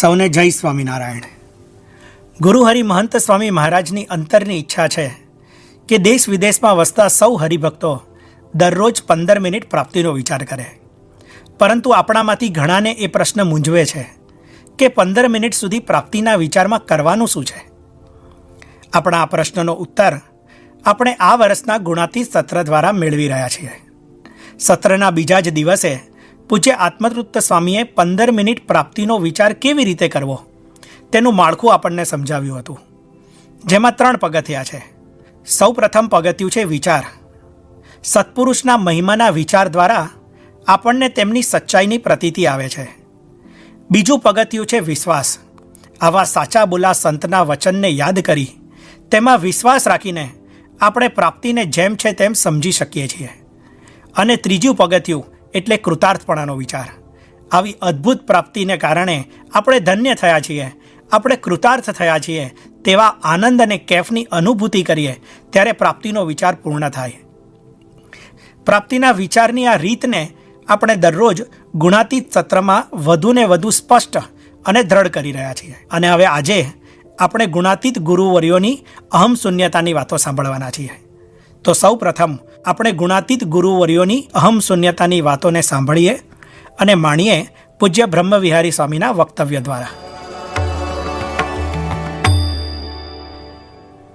સૌને જય સ્વામિનારાયણ. ગુરુહરિ મહંત સ્વામી મહારાજની અંતરની ઈચ્છા છે કે દેશ વિદેશમાં વસતા સૌ હરિભક્તો દરરોજ પંદર મિનિટ પ્રાપ્તિનો વિચાર કરે. પરંતુ આપણામાંથી ઘણાને એ પ્રશ્ન મૂંઝવે છે કે પંદર મિનિટ સુધી પ્રાપ્તિના વિચારમાં કરવાનું શું છે? આપણા આ પ્રશ્નનો ઉત્તર આપણે આ વર્ષના ગુણાતીત સત્ર દ્વારા મેળવી રહ્યા છીએ. સત્રના બીજા જ દિવસે પૂજ્ય આત્મતૃપ્ત સ્વામીએ પંદર મિનિટ પ્રાપ્તિનો વિચાર કેવી રીતે કરવો? તેનું માળખું આપણને સમજાવ્યું હતું. જેમાં ત્રણ પગથિયા છે. સૌ પ્રથમ પગથિયું છે વિચાર. સત્પુરુષના મહિમાના વિચાર દ્વારા આપણને તેમની સચ્ચાઈની પ્રતીતિ આવે છે. બીજું પગથિયું છે વિશ્વાસ. આવા સાચા બોલા સંતના વચનને યાદ કરી, તેમાં વિશ્વાસ રાખીને આપણે પ્રાપ્તિને જેમ છે તેમ સમજી શકીએ છીએ. અને ત્રીજું પગથિયું એટલે કૃતાર્થપણાનો વિચાર. આવી અદ્ભુત પ્રાપ્તિને કારણે આપણે ધન્ય થયા છીએ. આપણે કૃતાર્થ થયા છીએ. તેવા આનંદ અને કેફની અનુભૂતિ કરીએ, ત્યારે પ્રાપ્તિનો વિચાર પૂર્ણ થાય. પ્રાપ્તિના વિચારની આ રીતને આપણે દરરોજ ગુણાતીત સત્રમાં વધુને વધુ સ્પષ્ટ અને દ્રઢ કરી રહ્યા છીએ. અને હવે આજે આપણે ગુણાતીત ગુરુવર્યોની અહમ શૂન્યતાની વાતો સાંભળવાના છીએ. તો સૌ પ્રથમ આપણે ગુણાતીત ગુરુવર્યોની અહમ શૂન્યતાની વાતોને સાંભળીએ અને માણીએ પૂજ્ય બ્રહ્મવિહારી સ્વામીના વક્તવ્ય દ્વારા.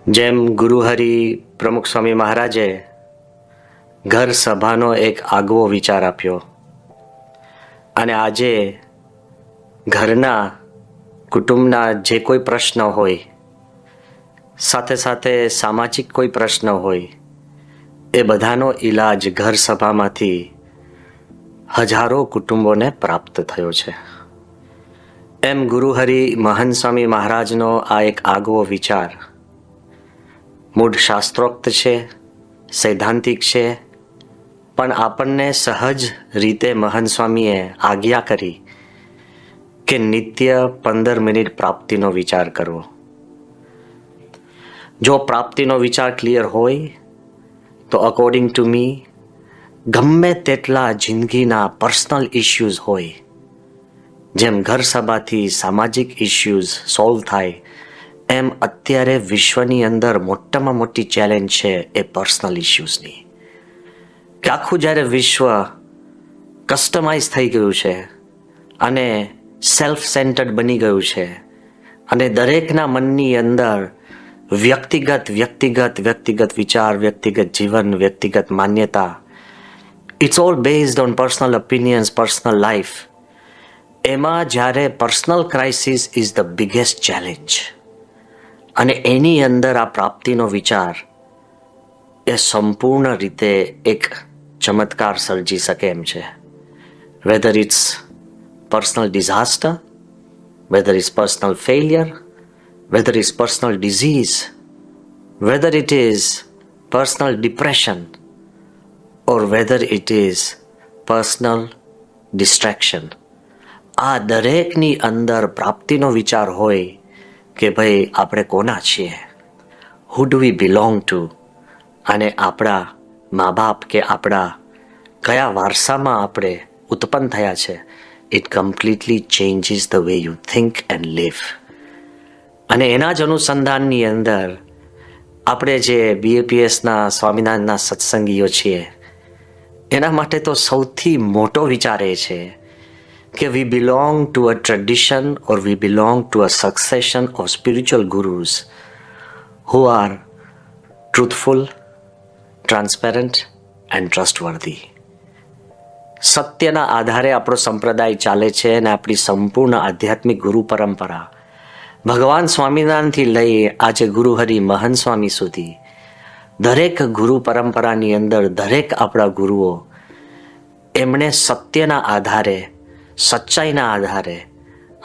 જેમ ગુરુહરિ પ્રમુખ સ્વામી મહારાજે ઘર સભાનો એક આગવો વિચાર આપ્યો અને આજે ઘરના કુટુંબના જે કોઈ પ્રશ્ન હોય, સાથે સાથે સામાજિક કોઈ પ્રશ્ન હોય એ બધાનો ઈલાજ ઘર સભામાંથી હજારો કુટુંબોને પ્રાપ્ત થયો છે. એમ ગુરુહરિ મહન સ્વામી મહારાજનો આ એક આગવો વિચાર. મૂળ શાસ્ત્રોક્ત છે, સૈદ્ધાંતિક છે, પણ આપણને સહજ રીતે મહન સ્વામીએ આજ્ઞા કરી કે નિત્ય પંદર મિનિટ પ્રાપ્તિનો વિચાર કરવો. જો પ્રાપ્તિનો વિચાર ક્લિયર હોય તો અકોર્ડિંગ ટુ મી ગમે તેટલા જિંદગીના પર્સનલ ઇશ્યુઝ હોય, જેમ ઘર સભાથી સામાજિક ઇશ્યુઝ સોલ્વ થાય, એમ અત્યારે વિશ્વની અંદર મોટામાં મોટી ચેલેન્જ છે એ પર્સનલ ઇશ્યુઝની કે આખું જ્યારે વિશ્વ કસ્ટમાઇઝ થઈ ગયું છે અને સેલ્ફ સેન્ટર્ડ બની ગયું છે અને દરેકના મનની અંદર વ્યક્તિગત વ્યક્તિગત વ્યક્તિગત વિચાર, વ્યક્તિગત જીવન, વ્યક્તિગત માન્યતા. It's all based on personal opinions personal life એમાં જ્યારે personal crisis is the biggest challenge અને એની અંદર આ પ્રાપ્તિનો વિચાર એ સંપૂર્ણ રીતે એક ચમત્કાર સર્જી શકે એમ છે. Whether it's personal disaster whether is personal failure whether it's personal disease, whether it is personal depression, or whether it is personal distraction. આ દરેકની અંદર પ્રાપ્તિનો વિચાર હોય કે ભાઈ આપણે કોના છીએ? Who do we belong to અને આપણા મા બાપ કે આપણા કયા વારસામાં આપણે ઉત્પન્ન થયા છે? It completely changes the way you think and live અને એના જ અનુસંધાનની અંદર આપણે જે બીએપીએસના સ્વામિનારાયણના સત્સંગીઓ છીએ, એના માટે તો સૌથી મોટો વિચાર એ છે કે we belong to a tradition or we belong to a succession of spiritual gurus who are truthful transparent and trustworthy સત્યના આધારે આપણો સંપ્રદાય ચાલે છે અને આપણી સંપૂર્ણ આધ્યાત્મિક ગુરુ પરંપરા ભગવાન સ્વામિનારાયણથી લઈ આજે ગુરુહરિ મહંત સ્વામી સુધી દરેક ગુરુ પરંપરાની અંદર દરેક આપણા ગુરુઓ એમણે સત્યના આધારે, સચ્ચાઈના આધારે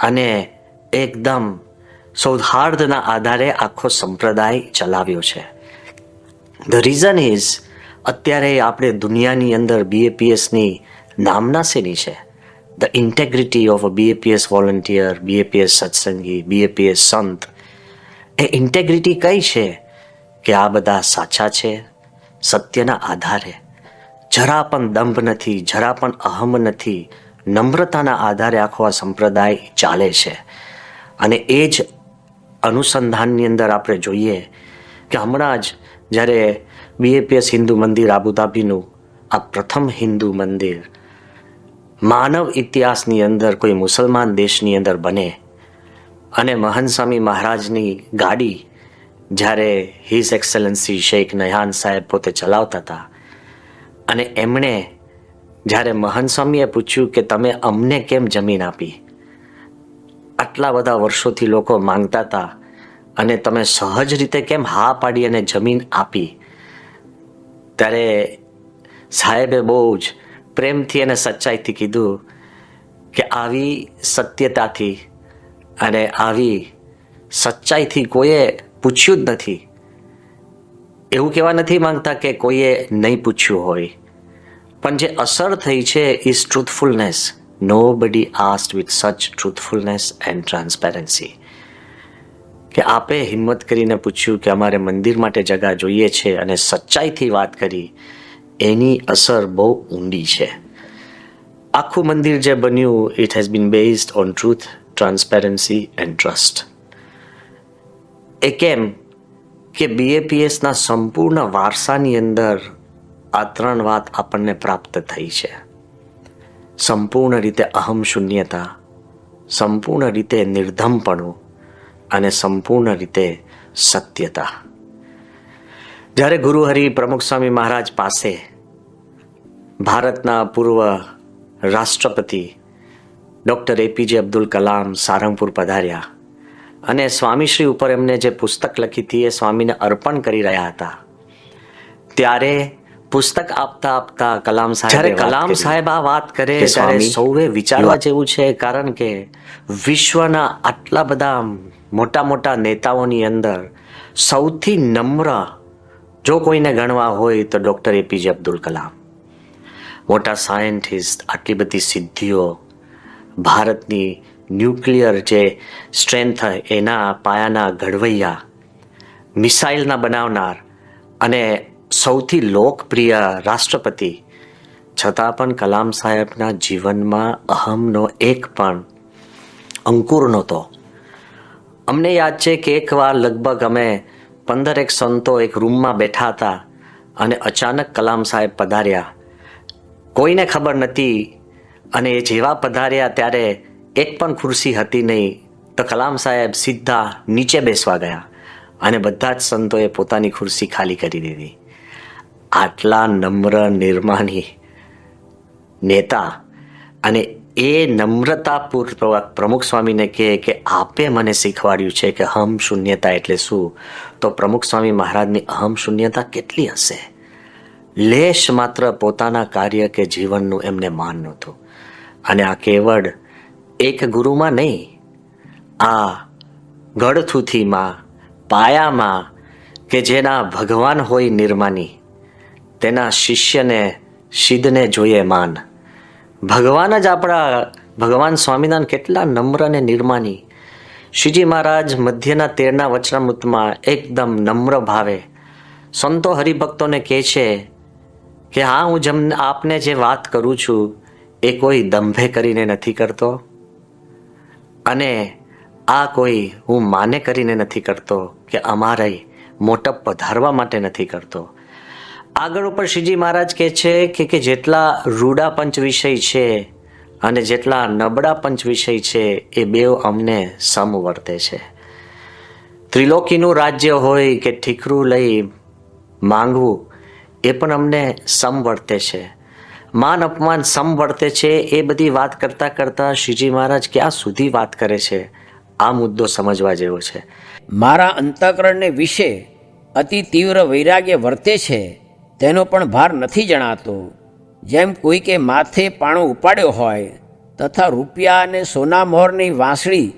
અને એકદમ સૌહાર્દના આધારે આખો સંપ્રદાય ચલાવ્યો છે. ધ રીઝન ઇઝ અત્યારે આપણે દુનિયાની અંદર બીએપીએસની નામના શેની છે? The integrity of a BAPS volunteer, BAPS Satsangi BAPS સંત એ ઇન્ટેગ્રિટી કઈ છે કે આ બધા સાચા છે? સત્યના આધારે. જરા પણ દંભ નથી જરા પણ અહમ નથી નમ્રતાના આધારે આખો આ સંપ્રદાય ચાલે છે. અને એ જ અનુસંધાનની અંદર આપણે જોઈએ કે હમણાં જ જ્યારે બીએપીએસ હિન્દુ મંદિર આબુધાબીનું આ પ્રથમ હિન્દુ મંદિર માનવ ઇતિહાસની અંદર કોઈ મુસલમાન દેશની અંદર બને અને મહંત સ્વામી મહારાજની ગાડી જ્યારે હિઝ એક્સેલન્સી શેખ નયાન સાહેબ પોતે ચલાવતા હતા અને એમણે જ્યારે મહંત સ્વામીએ પૂછ્યું કે તમે અમને કેમ જમીન આપી? આટલા બધા વર્ષોથી લોકો માંગતા હતા અને તમે સહજ રીતે કેમ હા પાડી અને જમીન આપી? ત્યારે સાહેબે બહુ જ પ્રેમથી અને સચ્ચાઈથી કીધું કે આવી સત્યતાથી અને આવી સચ્ચાઈથી કોઈએ પૂછ્યું જ નથી. એવું કહેવા નથી માંગતા કે કોઈએ નહીં પૂછ્યું હોય. પણ જે અસર થઈ છે ઇઝ ટ્રુથફુલનેસ નો બડી આસ્ટ વિથ સચ ટ્રુથફુલનેસ એન્ડ ટ્રાન્સપેરન્સી કે આપે હિંમત કરીને પૂછ્યું કે અમારે મંદિર માટે જગા જોઈએ છે અને સચ્ચાઈથી વાત કરી. એની અસર બહુ ઊંડી છે. આખું મંદિર જે બન્યું it has been based on truth transparency and trust એ કેમ કે બીએપીએસના સંપૂર્ણ વારસાની અંદર આ ત્રણ વાત આપણને પ્રાપ્ત થઈ છે. સંપૂર્ણ રીતે અહમ શૂન્યતા, સંપૂર્ણ રીતે નિર્ધમપણું અને સંપૂર્ણ રીતે સત્યતા. જ્યારે ગુરુહરિ પ્રમુખ સ્વામી મહારાજ પાસે ભારતના પૂર્વ રાષ્ટ્રપતિ ડૉક્ટર એપીજે અબ્દુલ કલામ સારંગપુર પધાર્યા. અને સ્વામીશ્રી ઉપર એમને જે પુસ્તક લખી હતી એ સ્વામીને અર્પણ કરી રહ્યા હતા. ત્યારે પુસ્તક આપતા આપતા કલામ સાહેબ જ્યારે કલામ સાહેબ આ વાત કરે ત્યારે સૌએ વિચારવા જેવું છે કારણ કે વિશ્વના આટલા બધા મોટા મોટા નેતાઓની અંદર સૌથી નમ્ર જો કોઈને ગણવા હોય તો ડૉક્ટર એપીજે અબ્દુલ કલામ. મોટા સાયન્ટિસ્ટ, આટલી બધી સિદ્ધિઓ, ભારતની ન્યુક્લિયર જે સ્ટ્રેન્થ એના પાયાના ઘડવૈયા, મિસાઇલના બનાવનાર અને સૌથી લોકપ્રિય રાષ્ટ્રપતિ, છતાં પણ કલામ સાહેબના જીવનમાં અહમનો એક પણ અંકુર નહોતો. અમને યાદ છે કે એકવાર લગભગ અમે પંદર એક સંતો એક રૂમમાં બેઠા હતા અને અચાનક કલામ સાહેબ પધાર્યા. કોઈને ખબર નથી અને એ જેવા પધાર્યા ત્યારે એક પણ ખુરશી હતી નહીં તો કલામ સાહેબ સીધા નીચે બેસવા ગયા અને બધા જ સંતોએ પોતાની ખુરશી ખાલી કરી દીધી. આટલા નમ્ર, નિર્માની નેતા અને એ નમ્રતાપૂર્વક પ્રમુખ સ્વામીને કહે કે આપે મને શીખવાડ્યું છે કે હમ શૂન્યતા એટલે શું? તો પ્રમુખ સ્વામી મહારાજની અહમ શૂન્યતા કેટલી હશે? લેશ માત્ર પોતાના કાર્ય કે જીવનનું એમને માન નહોતું. અને આ કેવળ એક ગુરુમાં નહીં, આ ગળથુથીમાં પાયામાં, કે જેના ભગવાન હોય નિર્માની, તેના શિષ્યને, સિદ્ધને જોઈએ માન. ભગવાન જ આપણા, ભગવાન સ્વામિનારાયણ કેટલા નમ્ર અને નિર્માની. શ્રીજી મહારાજ મધ્યના તેરના વચનામૃતમાં એકદમ નમ્ર ભાવે સંતો હરિભક્તોને કહે છે કે હા, હું જમ આપને જે વાત કરું છું, એ કોઈ દંભે કરીને નથી કરતો. અને આ કોઈ હું માને કરીને નથી કરતો કે અમારે મોટપ પધારવા માટે નથી કરતો. આગળ ઉપર શ્રીજી મહારાજ કહે છે કે કે જેટલા રૂડા પંચ વિષય છે અને જેટલા નબળા પંચ વિષય છે, એ બેઉ અમને સમ વર્તે છે. ત્રિલોકીનું રાજ્ય હોય કે ઠીકરું લઈ માંગવું એ પણ અમને સમ વર્તે છે. માન અપમાન સમ વર્તે છે એ બધી વાત કરતા કરતા શ્રીજી મહારાજ ક્યાં સુધી વાત કરે છે? આ મુદ્દો સમજવા જેવો છે. મારા અંતઃકરણને વિશે અતિ તીવ્ર વૈરાગ્ય વર્તે છે તેનો પણ ભાર નથી જણાતો. જેમ કોઈ કે માથે પાણો ઉપાડ્યો હોય તથા રૂપિયા અને સોના મોહરની વાંસળી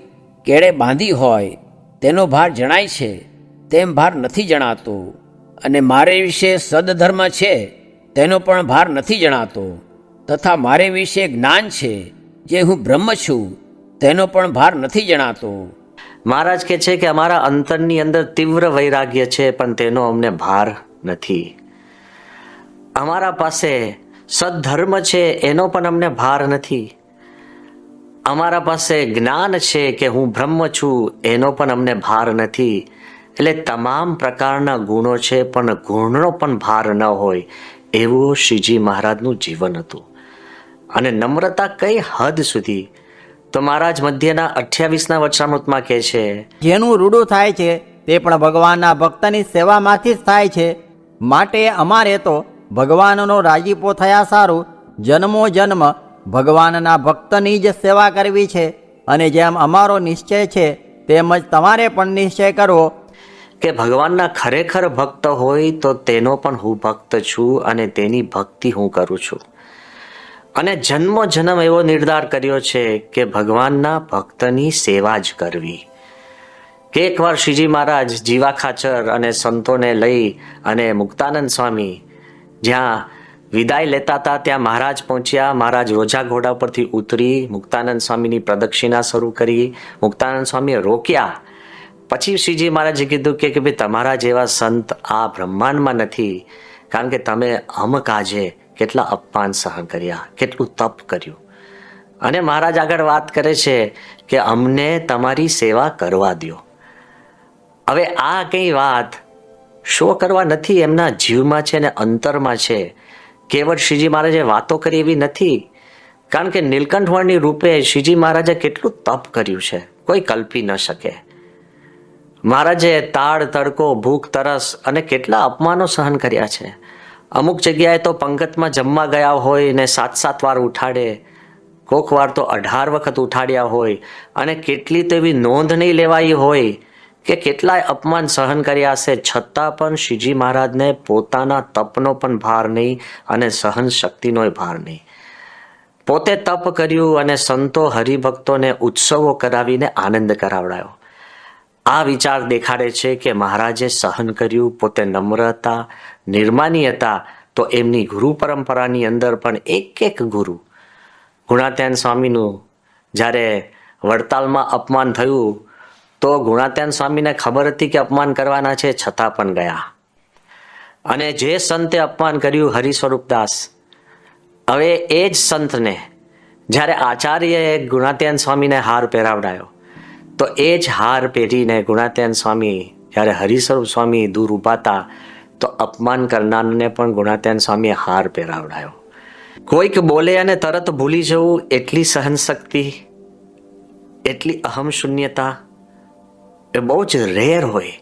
કેળે બાંધી હોય તેનો ભાર જણાય છે તેમ ભાર નથી જણાતો. અને મારે વિશે સદધર્મ છે, તેનો પણ ભાર નથી જણાતો. તથા મારે વિશે જ્ઞાન છે, જે હું બ્રહ્મ છું, તેનો પણ ભાર નથી જણાતો. મહારાજ કહે છે કે અમારા અંતરની અંદર તીવ્ર વૈરાગ્ય છે, પણ તેનો અમને ભાર નથી. અમારા પાસે સદધર્મ છે, એનો પણ અમને ભાર નથી. અમારા પાસે જ્ઞાન છે કે હું બ્રહ્મ છું, એનો પણ અમને ભાર નથી. એટલે તમામ પ્રકારના ગુણો છે, પણ ગુણનો પણ ભાર ન હોય, એવું શ્રીજી મહારાજનું જીવન હતું. અને નમ્રતા કઈ હદ સુધી? તો મહારાજ મધ્યના અઠ્યાવીસના વચનામૃતમાં કહે છે, જેનું રૂડું થાય છે, તે પણ ભગવાનના ભક્તની સેવામાંથી જ થાય છે. માટે અમારે તો ભગવાનનો રાજીપો થયા સારું, જન્મો જન્મ ભગવાનના ભક્તની જ સેવા કરવી છે. અને જેમ અમારો નિશ્ચય છે તેમજ તમારે પણ નિશ્ચય કરવો. કે ભગવાનના ખરેખર ભક્ત હોય તો તેનો પણ હું ભક્ત છું અને તેની ભક્તિ હું કરું છું. અને જન્મો જન્મ એવો નિર્ધાર કર્યો છે કે ભગવાનના ભક્તની સેવા જ કરવી. કે એકવાર શ્રીજી મહારાજ જીવા ખાચર અને સંતોને લઈ અને મુક્તાનંદ સ્વામી જ્યાં વિદાય લેતા હતા, ત્યાં મહારાજ પહોંચ્યા. મહારાજ રોજા ઘોડા પરથી ઉતરી, મુક્તાનંદ સ્વામીની પ્રદક્ષિણા શરૂ કરી. મુક્તાનંદ સ્વામીએ રોક્યા. પછી શ્રીજી મહારાજે કીધું કે ભાઈ તમારા જેવા સંત આ બ્રહ્માંડમાં નથી, કારણ કે તમે અમક આજે કેટલા અપમાન સહન કર્યા, કેટલું તપ કર્યું. અને મહારાજ આગળ વાત કરે છે કે અમને તમારી સેવા કરવા દ્યો. હવે આ કઈ વાત શો કરવા નથી એમના જીવમાં છે ને અંતરમાં છે? કેવળ શ્રીજી મહારાજે વાતો કરી એવી નથી, કારણ કે નીલકંઠવર્ણી રૂપે શ્રીજી મહારાજે કેટલું તપ કર્યું છે, કોઈ કલ્પી ન શકે. મહારાજે તાળ, તડકો, ભૂખ, તરસ અને કેટલા અપમાનો સહન કર્યા છે. અમુક જગ્યાએ તો પંગતમાં જમવા ગયા હોય ને સાત સાત વાર ઉઠાડે, કોક વાર તો અઢાર વખત ઉઠાડ્યા હોય અને કેટલી તો એવી નોંધ નહીં લેવાઈ હોય કે કેટલાય અપમાન સહન કર્યા હશે છતાં પણ શ્રીજી મહારાજને પોતાના તપનો પણ ભાર નહીં અને સહન શક્તિનોય ભાર નહીં. પોતે તપ કર્યું અને સંતો હરિભક્તોને ઉત્સવો કરાવીને આનંદ કરાવડાયો. આ વિચાર દેખાડે છે કે મહારાજે સહન કર્યું, પોતે નમ્ર હતા, નિર્માની હતા, તો એમની ગુરુ પરંપરાની અંદર પણ એક એક ગુરુ. ગુણાત્યાન સ્વામીનું જ્યારે વડતાલમાં અપમાન થયું, તો ગુણાત્યાન સ્વામીને ખબર હતી કે અપમાન કરવાના છે, છતાં પણ ગયા. અને જે સંતે અપમાન કર્યું હરિસ્વરૂપદાસ હવે એ જ સંતને જ્યારે આચાર્યએ ગુણાત્યાન સ્વામીને હાર પહેરાવડાયો. તો એ જ હાર પહેરીને ગુણાત્યાન સ્વામી, જ્યારે હરિસ્વરૂપ સ્વામી દૂર ઊભા હતા, તો અપમાન કરનારને પણ ગુણાત્યાન સ્વામીએ હાર પહેરાવડાયો. કોઈક બોલે અને તરત ભૂલી જવું એટલી સહનશક્તિ, એટલી અહમ શૂન્યતા, એ બહુ જ રેર હોય.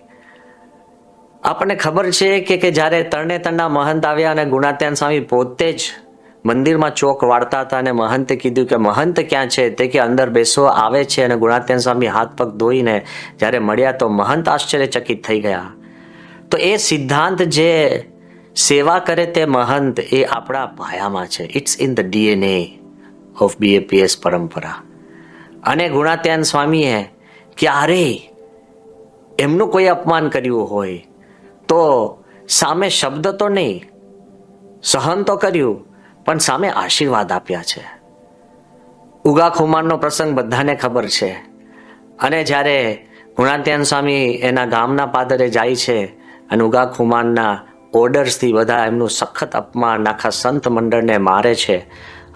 આપણને ખબર છે કે કે જ્યારે તરણેતરના મહંત આવ્યા અને ગુણાત્યાન સ્વામી પોતે જ મંદિરમાં ચોક વાળતા હતા અને મહંતે કીધું કે, મહંત ક્યાં છે? તે કે અંદર બેસો આવે છે. અને ગુણાત્યાન સ્વામી હાથ પગ ધોઈને જ્યારે મળ્યા તો મહંત આશ્ચર્યચકિત થઈ ગયા. તો એ સિદ્ધાંત જે સેવા કરે તે મહંત એ આપણા પાયામાં છે. It's in the DNA of BAPS પરંપરા. અને ગુણાત્યાન સ્વામીએ ક્યારેય એમનું કોઈ અપમાન કર્યું હોય તો સામે શબ્દ તો નહીં, સહન તો કર્યું પણ સામે આશીર્વાદ આપ્યા છે. ઉગા ખુમાનનો પ્રસંગ બધાને ખબર છે. અને જ્યારે ગુણાત્યાન સ્વામી એના ગામના પાદરે જાય છે અને ઉગા ખુમાનના ઓર્ડર્સથી બધા એમનું સખત અપમાન આખા સંત મંડળને મારે છે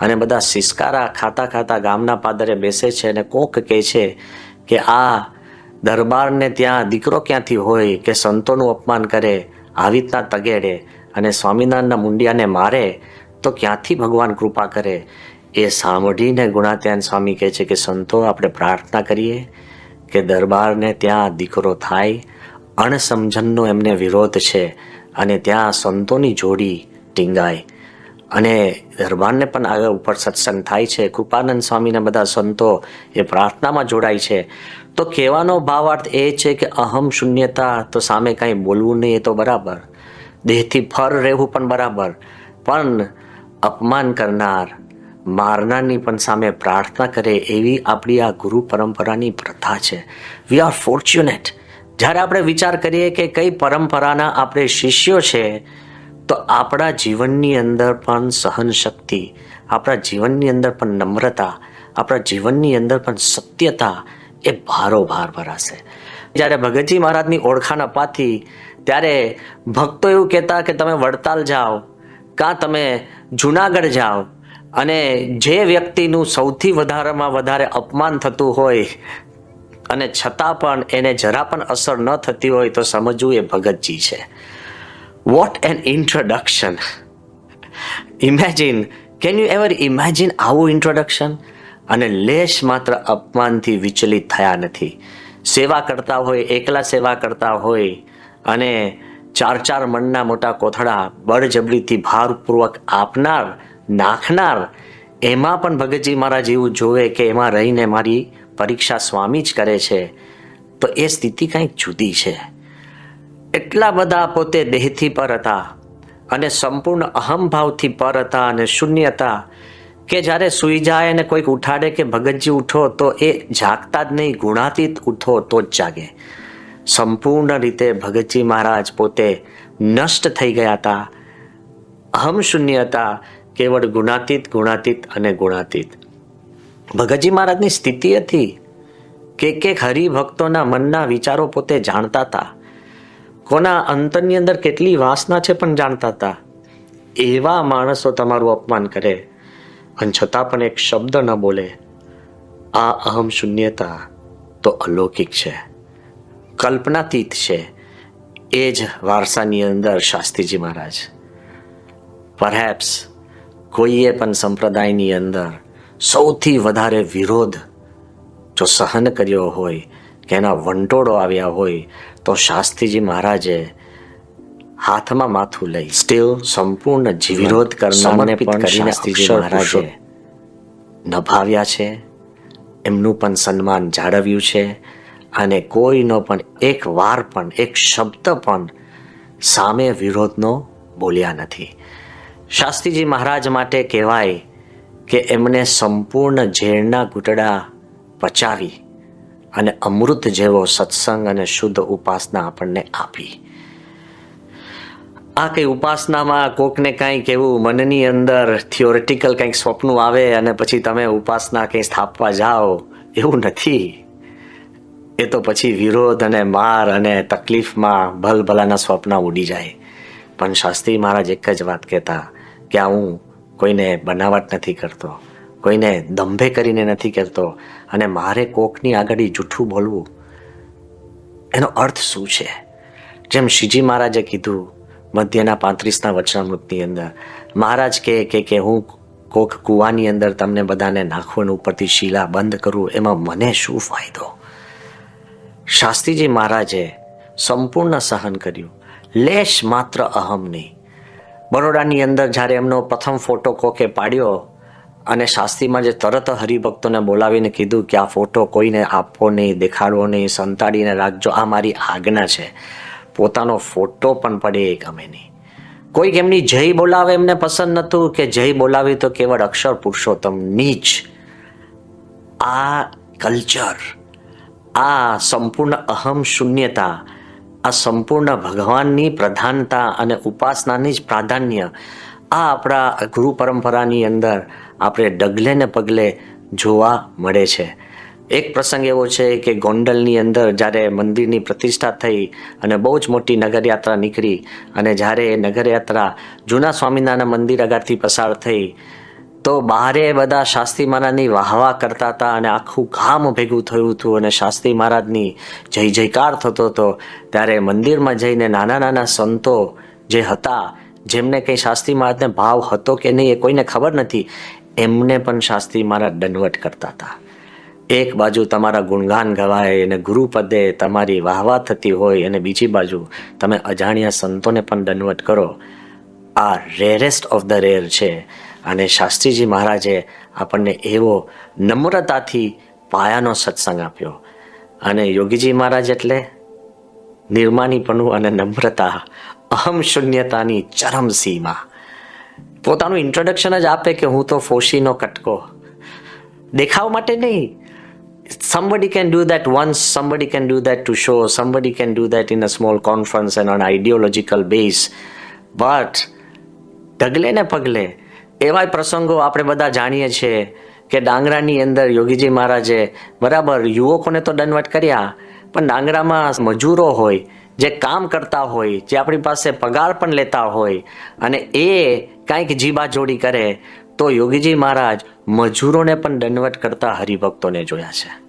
અને બધા સિસકારા ખાતા ખાતા ગામના પાદરે બેસે છે અને કોક કહે છે કે આ દરબારને ત્યાં દીકરો ક્યાંથી હોય કે સંતોનું અપમાન કરે, આવી રીતના તગેડે અને સ્વામિનારાયણના મુંડિયાને મારે તો ક્યાંથી ભગવાન કૃપા કરે? એ સાંભળીને ગુણાત્યાન સ્વામી કહે છે કે, સંતો, આપણે પ્રાર્થના કરીએ કે દરબારને ત્યાં દીકરો થાય. અણસમજણનો એમને વિરોધ છે અને ત્યાં સંતોની જોડી ટીંગાય. અને દરબારને પણ આગળ ઉપર સત્સંગ થાય છે. કૃપાનંદ સ્વામીના બધા સંતો એ પ્રાર્થનામાં જોડાય છે. તો કહેવાનો ભાવાર્થ એ છે કે, અહમ શૂન્યતા, તો સામે કાંઈ બોલવું નહીં, એ તો બરાબર. દેહથી ફર રહેવું પણ બરાબર. પણ અપમાન કરનાર, મારનારની પણ સામે પ્રાર્થના કરે એવી આપણી આ ગુરુ પરંપરાની પ્રથા છે. વી આર ફોર્ચ્યુનેટ જ્યારે આપણે વિચાર કરીએ કે કઈ પરંપરાના આપણે શિષ્યો છે, તો આપણા જીવનની અંદર પણ સહન શક્તિ આપણા જીવનની અંદર પણ નમ્રતા, આપણા જીવનની અંદર પણ સત્યતા એ ભારોભાર ભરાશે. જ્યારે ભગતજી મહારાજની ઓળખાણ અપાતી, ત્યારે ભક્તો એવું કહેતા કે તમે વડતાલ જાઓ કાં તમે જુનાગઢ જાઓ અને જે વ્યક્તિનું સૌથી વધારેમાં વધારે અપમાન થતું હોય, અને છતાં પણ એને જરા પણ અસર ન થતી હોય તો સમજવું એ ભગતજી છે. What an introduction imagine can you ever imagine આવું ઇન્ટ્રોડક્શન અને લેશ માત્ર અપમાનથી વિચલિત થયા નથી. સેવા કરતા હોય, એકલા સેવા કરતા હોય, અને ચાર ચાર મણના મોટા કોથળા બળજબરીથી ભારપૂર્વક આપનાર, નાખનાર, એમાં પણ ભગતજી મારા જેવું જોવે કે એમાં રહીને મારી પરીક્ષા સ્વામી જ કરે છે, તો એ સ્થિતિ કંઈક જુદી છે. એટલા બધા પોતે દેહથી પર હતા અને સંપૂર્ણ અહમભાવથી પર હતા અને શૂન્ય હતા કે જ્યારે સૂઈ જાય અને કોઈક ઉઠાડે કે ભગતજી ઉઠો તો એ જાગતા જ નહીં, ગુણાતીત ઉઠો તો જ જાગે. સંપૂર્ણ રીતે ભગતજી મહારાજ પોતે નષ્ટ થઈ ગયા હતા. અહમ શૂન્ય હતા, કેવળ ગુણાતીત ગુણાતીત અને ગુણાતીત. ભગતજી મહારાજની સ્થિતિ હતી કે કે હરિભક્તોના મનના વિચારો પોતે જાણતા હતા. કોના અંતરની અંદર કેટલી વાસના છે પણ જાણતા હતા. એવા માણસો તમારું અપમાન કરે અને છતાં પણ એક શબ્દ ન બોલે. આ અહમ શૂન્યતા તો અલૌકિક છે. કલ્પનાતીત છે. એ જ વારસાની અંદર શાસ્ત્રીજી મહારાજ. પરહેપ્સ કોઈએ પણ સંપ્રદાયની અંદર સૌથી વધારે વિરોધ જો સહન કર્યો હોય કે એના વંટોળો આવ્યા હોય તો શાસ્ત્રીજી મહારાજે હાથમાં માથું લઈ સ્ટીલ સંપૂર્ણ વિરોધ કરનારને પણ શાસ્ત્રીજી મહારાજે નભાવ્યા છે. એમનું પણ સન્માન જાળવ્યું છે. અને કોઈનો પણ એક વાર પણ, એક શબ્દ પણ સામે વિરોધનો બોલ્યા નથી. શાસ્ત્રીજી મહારાજ માટે કહેવાય કે એમને સંપૂર્ણ ઝેરના ઘૂંટડા પચાવી અને અમૃત જેવો સત્સંગ અને શુદ્ધ ઉપાસના આપણને આપી. આ કંઈ ઉપાસનામાં કોકને કંઈક એવું મનની અંદર થિયોરિટિકલ કંઈક સ્વપ્નું આવે અને પછી તમે ઉપાસના કંઈ સ્થાપવા જાઓ, એવું નથી. એ તો પછી વિરોધ અને માર અને તકલીફમાં ભલભલાના સ્વપ્ન ઉડી જાય. પણ શાસ્ત્રી મહારાજ એક જ વાત કહેતા કે હું કોઈને બનાવટ નથી કરતો, કોઈને દંભે કરીને નથી કરતો અને મારે કોકની આગળ જૂઠું બોલવું. એનો અર્થ શું છે? જેમ શ્રીજી મહારાજે કીધું મધ્યના પાંત્રીસના વચનામૃતની અંદર, મહારાજ કહે કે કે હું કોક કૂવાની અંદર તમને બધાને નાખવાનું ઉપરથી શીલા બંધ કરું, એમાં મને શું ફાયદો? શાસ્ત્રીજી મહારાજે સંપૂર્ણ સહન કર્યું. લેશ માત્ર અહમ નહીં. બરોડાની અંદર જ્યારે એમનો પ્રથમ ફોટો કોકે પાડ્યો અને શાસ્ત્રીમાં જે તરત હરિભક્તોને બોલાવીને કીધું કે આ ફોટો કોઈને આપવો નહીં દેખાડવો નહીં, સંતાડીને રાખજો, આ મારી આજ્ઞા છે. પોતાનો ફોટો પણ પડે એ ગમે નહીં. કોઈક એમની જય બોલાવે એમને પસંદ નહોતું કે જય બોલાવી તો કેવળ અક્ષર પુરુષોત્તમ. નીચ. આ કલ્ચર આ સંપૂર્ણ અહમ શૂન્યતા, આ સંપૂર્ણ ભગવાનની પ્રધાનતા અને ઉપાસનાની જ પ્રાધાન્ય, આ આપણા ગુરુ પરંપરાની અંદર આપણે ડગલે ને પગલે જોવા મળે છે. એક પ્રસંગ એવો છે કે ગોંડલની અંદર જ્યારે મંદિરની પ્રતિષ્ઠા થઈ અને બહુ જ મોટી નગરયાત્રા નીકળી અને જ્યારે એ નગરયાત્રા જૂના સ્વામિનારાયણ મંદિર આગળથી પસાર થઈ તો બહારે બધા શાસ્ત્રી મહારાજની વાહવા કરતા હતા અને આખું ગામ ભેગું થયું હતું અને શાસ્ત્રી મહારાજની જય જયકાર થતો હતો. ત્યારે મંદિરમાં જઈને નાના નાના સંતો જે હતા, જેમને કંઈ શાસ્ત્રી મહારાજને ભાવ હતો કે નહીં એ કોઈને ખબર નથી, એમને પણ શાસ્ત્રી મહારાજ દંડવટ કરતા હતા. એક બાજુ તમારા ગુણગાન ગવાય અને ગુરુપદે તમારી વાહવા થતી હોય અને બીજી બાજુ તમે અજાણ્યા સંતોને પણ દંડવટ કરો. આ રેરેસ્ટ ઓફ ધ રેર છે. અને શાસ્ત્રીજી મહારાજે આપણને એવો નમ્રતાથી પાયાનો સત્સંગ આપ્યો. અને યોગીજી મહારાજ એટલે નિર્માનીપણું અને નમ્રતા, અહમ શૂન્યતાની ચરમ સીમા. પોતાનું ઇન્ટ્રોડક્શન જ આપે કે હું તો ફોશીનો કટકો. દેખાવ માટે નહીં. Somebody can do that once, somebody can do that to show, somebody can do that in a small conference and on ideological base. But ડગલે ને પગલે એવાય પ્રસંગો આપણે બધા જાણીએ છીએ કે ડાંગરાની અંદર યોગીજી મહારાજે બરાબર યુવકોને તો દંડવટ કર્યા, પણ ડાંગરામાં મજૂરો હોય, જે કામ કરતા હોય, જે આપણી પાસે પગાર પણ લેતા હોય, અને એ કાંઈક જીબા જોડી કરે, તો યોગીજી મહારાજ મજૂરોને પણ દંડવટ કરતા હરિભક્તોને જોયા છે.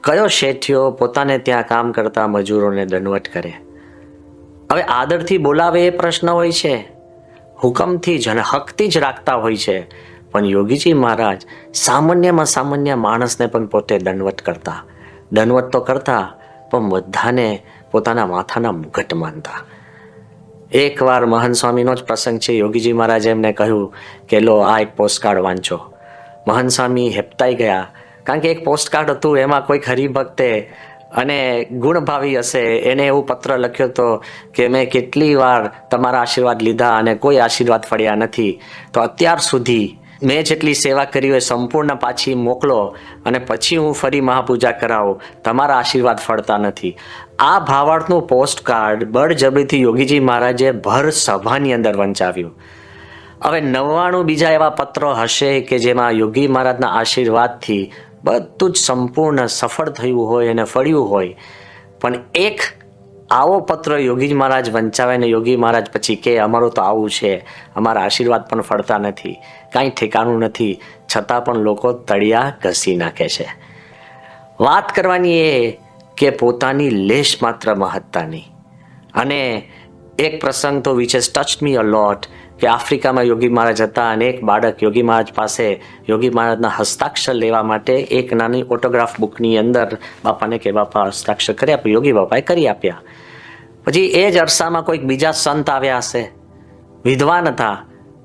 કયો શેઠિયો પોતાને ત્યાં કામ કરતા મજૂરોને દંડવટ કરે? હવે આદરથી બોલાવે એ પ્રશ્ન હોય છે. હુકમથી જ અને હકથી જ રાખતા હોય છે. પણ યોગીજી મહારાજ સામાન્યમાં સામાન્ય માણસને પણ પોતે દંડવત કરતા. દંડવત તો કરતા, પણ બધાને પોતાના માથાના મુગટ માનતા. એકવાર મહાન સ્વામીનો જ પ્રસંગ છે. યોગીજી મહારાજે એમને કહ્યું કે, લો, આ એક પોસ્ટકાર્ડ વાંચો. મહાન સ્વામી હેપતાઈ ગયા. કારણ કે એક પોસ્ટકાર્ડ હતું, એમાં કોઈક હરિભક્તે અને ગુણભાવી હશે, એને એવું પત્ર લખ્યો હતો કે મેં કેટલી વાર તમારા આશીર્વાદ લીધા અને કોઈ આશીર્વાદ ફળ્યા નથી. તો અત્યાર સુધી મેં જેટલી સેવા કરી હોય, સંપૂર્ણ પાછી મોકલો અને પછી હું ફરી મહાપૂજા કરાવું. તમારા આશીર્વાદ ફળતા નથી. આ ભાવાર્થનું પોસ્ટ કાર્ડ બળજબરીથી યોગીજી મહારાજે ભર સભાની અંદર વંચાવ્યું. હવે નવ્વાણું બીજા એવા પત્રો હશે કે જેમાં યોગી મહારાજના આશીર્વાદથી બધું જ સંપૂર્ણ સફળ થયું હોય અને ફળ્યું હોય. પણ એક આવો પત્ર યોગીજી મહારાજ વંચાવે ને યોગી મહારાજ પછી કે, અમારું તો આવું છે. અમારા આશીર્વાદ પણ ફળતા નથી. કાંઈ ઠેકાણું નથી. છતાં પણ લોકો તળિયા ઘસી નાખે છે. વાત કરવાની એ કે પોતાની લેશ માત્ર મહત્તાની. અને એક પ્રસંગ તો વિચ ટચ મી અ લોટ કે આફ્રિકામાં યોગી મહારાજ હતા અને એક બાળક યોગી મહારાજ પાસે યોગી મહારાજના હસ્તાક્ષર લેવા માટે એક નાની ઓટોગ્રાફ બુકની અંદર બાપાને કે બાપા હસ્તાક્ષર કરી આપ્યું યોગી બાપાએ કરી આપ્યા. પછી એ જ અરસામાં કોઈક બીજા સંત આવ્યા હશે. વિદ્વાન હતા,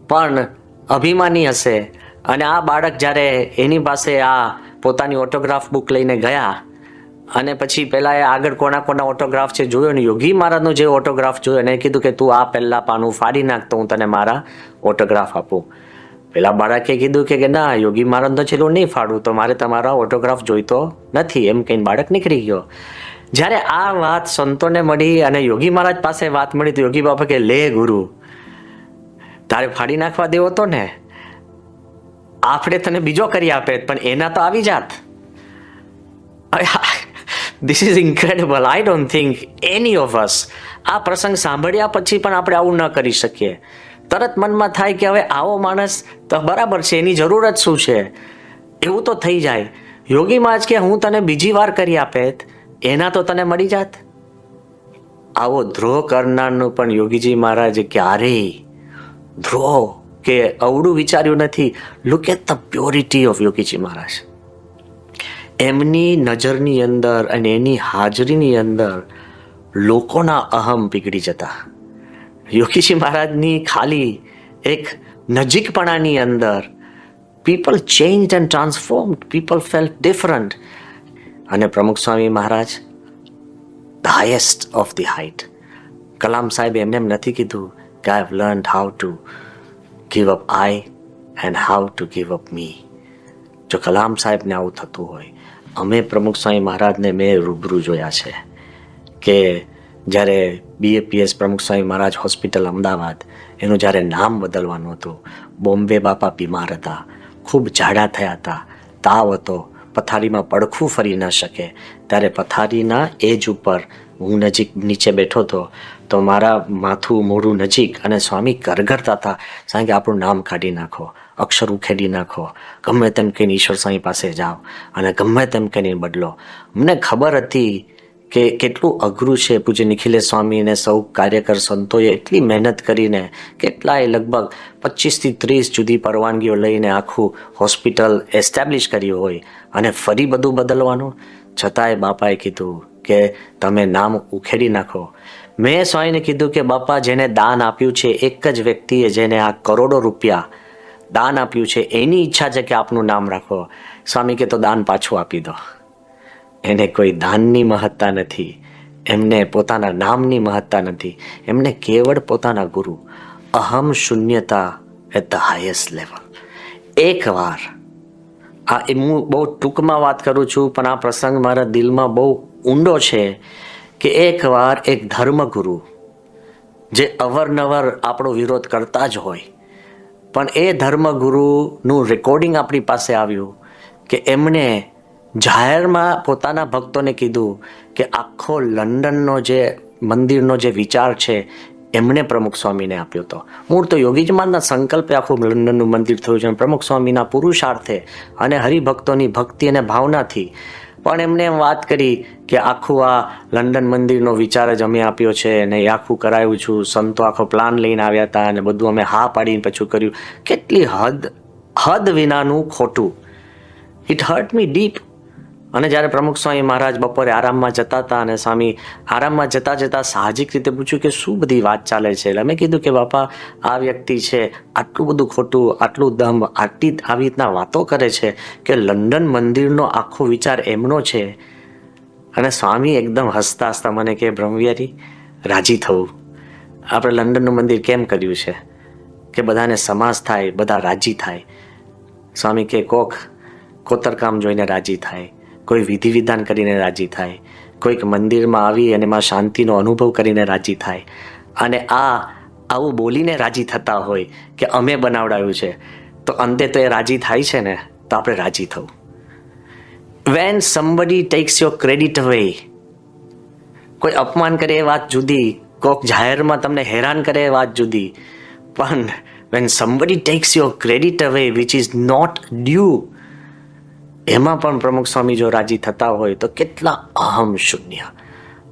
પણ અભિમાની હશે. અને આ બાળક જ્યારે એની પાસે આ પોતાની ઓટોગ્રાફ બુક લઈને ગયા અને પછી પહેલાં એ આગળ કોના કોના ઓટોગ્રાફ છે જોયો ને? યોગી મહારાજનો જે ઓટોગ્રાફ જોયો, એને કીધું કે તું આ પહેલાં પાનું ફાડી નાખતો હું તને મારા ઓટોગ્રાફ આપું. પેલા બાળકે કીધું કે ના, યોગી મહારાજનો છેલ્લું નહીં ફાડું, તો મારે તમારા ઓટોગ્રાફ જોઈતો નથી. એમ કહીને બાળક નીકળી ગયો. જ્યારે આ વાત સંતોને મળી અને યોગી મહારાજ પાસે વાત મળી, તો યોગી બાપા કે, લે ગુરુ, તારે ફાડી નાખવા દેવો તો ને? આપણે તને બીજો કરી આપે, પણ એના તો આવી જાત. This is incredible I don't think any of us આ પ્રસંગ સાંભળ્યા પછી પણ આપણે આવું ન કરી શકીએ. તરત મનમાં થાય કે હવે આવો માણસ તો બરાબર છે, એની જરૂરત શું છે? એવું તો થઈ જાય. યોગી મહારાજ કે હું તને બીજી વાર કરી આપે એના તો તને મળી જાત. આવો ધ્રોહ કરનારનું પણ યોગીજી મહારાજે ક્યારેય ધ્રોહ કે અવડું વિચાર્યું નથી. Look at the purity of Yogiji Maharaj. એમની નજરની અંદર અને એની હાજરીની અંદર લોકોના અહમ પીગળી જતા. યોગીજી મહારાજની ખાલી એક નજીકપણાની અંદર people change and transform people feel different અને Pramukh Swami Maharaj the highest of the height Kalam સાહેબ એમને એમ નથી કીધું કે I have learn how to give up I and how to give up me જો કલામ સાહેબને આવું થતું હોય અમે પ્રમુખ સ્વામી મહારાજને મેં રૂબરૂ જોયા છે કે જ્યારે બીએપીએસ પ્રમુખ સ્વામી મહારાજ હોસ્પિટલ અમદાવાદ, એનું જ્યારે નામ બદલવાનું હતું, બોમ્બે બાપા બીમાર હતા, ખૂબ જાડા થયા હતા, તાવ હતો, પથારીમાં પડખું ફરી ન શકે, ત્યારે પથારીના એજ ઉપર હું નજીક નીચે બેઠો હતો, તો મારા માથું મોઢું નજીક અને સ્વામી કરગરતા હતા સાંજે આપણું નામ કાઢી નાખો. અક્ષર ઉખેડી નાખો. ગમે તેમ કહીને ઈશ્વર સ્વામી પાસે જાઓ અને ગમે તેમ કહીને બદલો. મને ખબર હતી કે કેટલું અઘરું છે પૂજ્ય નિખિલેશ સ્વામીને સૌ કાર્યકર સંતોએ એટલી મહેનત કરીને કેટલાય લગભગ પચીસથી ત્રીસ જુદી પરવાનગીઓ લઈને આખું હોસ્પિટલ એસ્ટાબ્લિશ કર્યું હોય અને ફરી બધું બદલવાનું? છતાંય બાપાએ કીધું કે તમે નામ ઉખેડી નાખો. મેં સ્વામીને કીધું કે બાપા જેને દાન આપ્યું છે એક જ વ્યક્તિએ જેને આ કરોડો રૂપિયા દાન આપ્યું છે, એની ઈચ્છા છે કે આપનું નામ રાખો. સ્વામી કે તો દાન પાછું આપી દો. એને કોઈ દાનની મહત્તા નથી, એમને પોતાના નામની મહત્તા નથી, એમને કેવળ પોતાના ગુરુ. અહમ શૂન્યતા એટ ધ હાઈએસ્ટ લેવલ એકવાર આ એ હું બહુ ટૂંકમાં વાત કરું છું, પણ આ પ્રસંગ મારા દિલમાં બહુ ઊંડો છે કે એકવાર એક ધર્મગુરુ, જે અવરનવર આપણો વિરોધ કરતા જ હોય પણ એ ધર્મગુરુનું રેકોર્ડિંગ આપણી પાસે આવ્યું કે એમણે જાહેરમાં પોતાના ભક્તોને કીધું કે આખો લંડનનો જે મંદિરનો જે વિચાર છે એમણે પ્રમુખ સ્વામીને આપ્યો હતો મૂળ તો યોગીજમાનના સંકલ્પે આખું લંડનનું મંદિર થયું છે પ્રમુખ સ્વામીના પુરુષાર્થે અને હરિભક્તોની ભક્તિ અને ભાવનાથી પણ એમને એમ વાત કરી કે આખું આ લંડન મંદિરનો વિચાર જ અમે આપ્યો છે અને એ આખું કરાયું છું. સંતો આખો પ્લાન લઈને આવ્યા હતા અને બધું અમે હા પાડીને પછી કર્યું. કેટલી હદ હદ વિનાનું ખોટું. ઇટ હર્ટ મી ડીપ અને જ્યારે પ્રમુખ સ્વામી મહારાજ બપોરે આરામમાં જતા હતા અને સ્વામી આરામમાં જતા જતા સાહજિક રીતે પૂછ્યું કે શું બધી વાત ચાલે છે? એટલે મેં કીધું કે, બાપા, આ વ્યક્તિ છે, આટલું બધું ખોટું, આટલું દમ, આટલી આવી રીતના વાતો કરે છે કે લંડન મંદિરનો આખો વિચાર એમનો છે. અને સ્વામી એકદમ હસતા હસતા મને કે બ્રહ્મવિહારી, રાજી થવું. આપણે લંડનનું મંદિર કેમ કર્યું છે? કે બધાને સમાસ થાય, બધા રાજી થાય. સ્વામી કે કોક કોતરકામ જોઈને રાજી થાય. કોઈ વિધિ વિધાન કરીને રાજી થાય, કોઈક મંદિરમાં આવી અને એમાં શાંતિનો અનુભવ કરીને રાજી થાય. અને આ આવું બોલીને રાજી થતા હોય કે અમે બનાવડાવ્યું છે, તો અંતે તો એ રાજી થાય છે ને, તો આપણે રાજી થવું. When somebody takes your credit away કોઈ અપમાન કરે એ વાત જુદી, કોક જાહેરમાં તમને હેરાન કરે એ વાત જુદી, પણ when somebody takes your credit away which is not due એમાં પણ પ્રમુખ સ્વામી જો રાજી થતા હોય તો કેટલા અહમ શૂન્ય.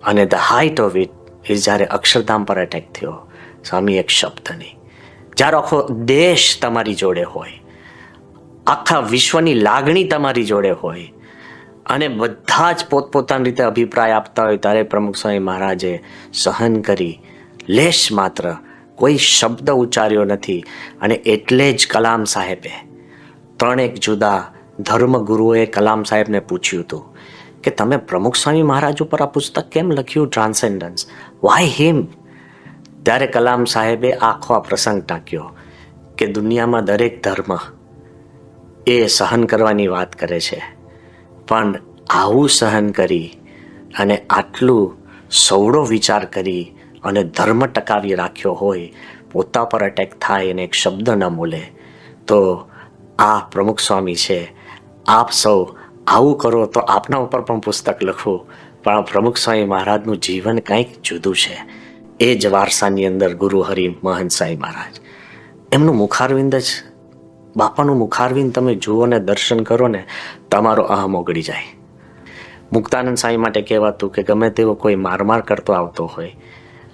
અને ધ હાઇટ ઓફ ઇટ એ જ્યારે અક્ષરધામ પર એટેક થયો, સ્વામી એક શબ્દ નહીં. જ્યારે આખો દેશ તમારી જોડે હોય, આખા વિશ્વની લાગણી તમારી જોડે હોય, અને બધા જ પોતપોતાની રીતે અભિપ્રાય આપતા હોય, ત્યારે પ્રમુખ સ્વામી મહારાજે સહન કરી, લેશ માત્ર, કોઈ શબ્દ ઉચ્ચાર્યો નથી, અને એટલે જ કલામ સાહેબે ત્રણેક જુદા ધર્મગુરુઓએ કલામ સાહેબને પૂછ્યું હતું કે તમે પ્રમુખ સ્વામી મહારાજ ઉપર આ પુસ્તક કેમ લખ્યું ટ્રાન્સેન્ડન્સ વાય હિમ ત્યારે કલામ સાહેબે આખો આ પ્રસંગ ટાંક્યો કે દુનિયામાં દરેક ધર્મ એ સહન કરવાની વાત કરે છે. પણ આવું સહન કરી અને આટલું સવડો વિચાર કરી અને ધર્મ ટકાવી રાખ્યો હોય, પોતા પર અટેક થાય અને એક શબ્દ ન બોલે, તો આ પ્રમુખ સ્વામી છે આપ સૌ આવું કરો તો આપના ઉપર પણ પુસ્તક લખો. પણ પ્રમુખ સ્વામી મહારાજનું જીવન કંઈક જુદું છે. એ જ વારસાની અંદર ગુરુ હરિ મહન સાંઈ મહારાજ. એમનું મુખારવિંદ જ. બાપાનું મુખારવિંદ તમે જુઓ ને દર્શન કરો ને, તમારો અહમ ઓગળી જાય. મુક્તાનંદ સાંઈ માટે કહેવાતું કે ગમે તેવો કોઈ મારમાર કરતો આવતો હોય,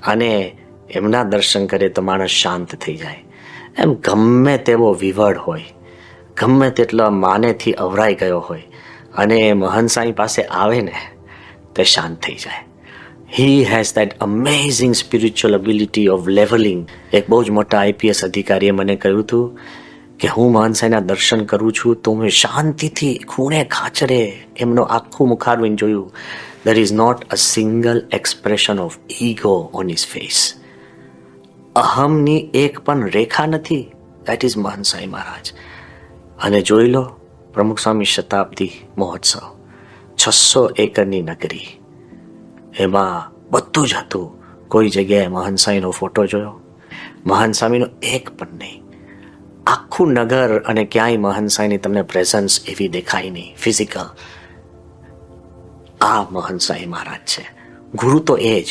અને એમના દર્શન કરે તો માણસ શાંત થઈ જાય. એમ ગમે તેવો વિવડ હોય. ગમે તેટલા માનેથી અવરાઈ ગયો હોય અને એ સાંઈ પાસે આવે ને તે શાંત થઈ જાય. He has that amazing spiritual ability of levelling એક બહુ જ મોટા આઈપીએસ અધિકારીએ મને કહ્યું હતું કે, હું મહનસાઈના દર્શન કરું છું તો મેં શાંતિથી ખૂણે ખાચરે એમનો આખું મુખારવીને જોયું. There is not a single expression of ego on his face અહમની એક પણ રેખા નથી. દેટ ઇઝ મહનસાઈ મહારાજ. અને જોઈ લો, પ્રમુખ સ્વામી શતાબ્દી મહોત્સવ, છસો એકરની નગરી. એમાં બધું જ હતું. કોઈ જગ્યાએ મહનસાઈનો ફોટો જોયો. મહાન સ્વામીનો એક પણ નહીં. આખું નગર અને ક્યાંય મહનસાઈની તમને પ્રેઝન્સ એવી દેખાય નહીં. ફિઝિકલ આ મહનસાઈ મહારાજ છે. ગુરુ તો એ જ.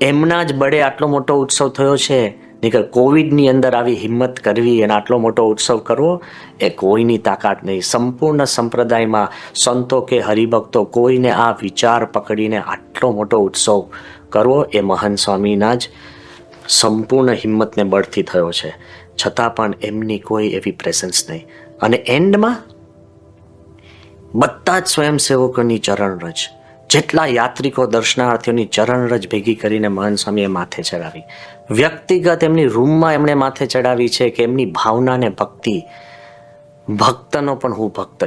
એમના જ બળે આટલો મોટો ઉત્સવ થયો છે. નીકળ, કોવિડની અંદર આવી હિંમત કરવી અને આટલો મોટો ઉત્સવ કરવો, એ કોઈની તાકાત નહીં. સંપૂર્ણ સંપ્રદાયમાં સંતો કે હરિભક્તો કોઈને આ વિચાર પકડીને આટલો મોટો ઉત્સવ કરવો, એ મહાન સ્વામીના જ સંપૂર્ણ હિંમતને બળથી થયો છે. છતાં પણ એમની કોઈ એવી પ્રેઝન્સ નહીં. અને એન્ડમાં બધા જ સ્વયંસેવકોની ચરણરજ જેટલા યાત્રિકો દર્શનાર્થીઓની ચરણરજ ભેગી કરીને મહાન સ્વામીએ માથે ચડાવી. વ્યક્તિગત એમની રૂમમાં એમણે માથે ચડાવી છે કે એમની ભાવનાને ભક્તિ. ભક્તનો પણ હું ભક્ત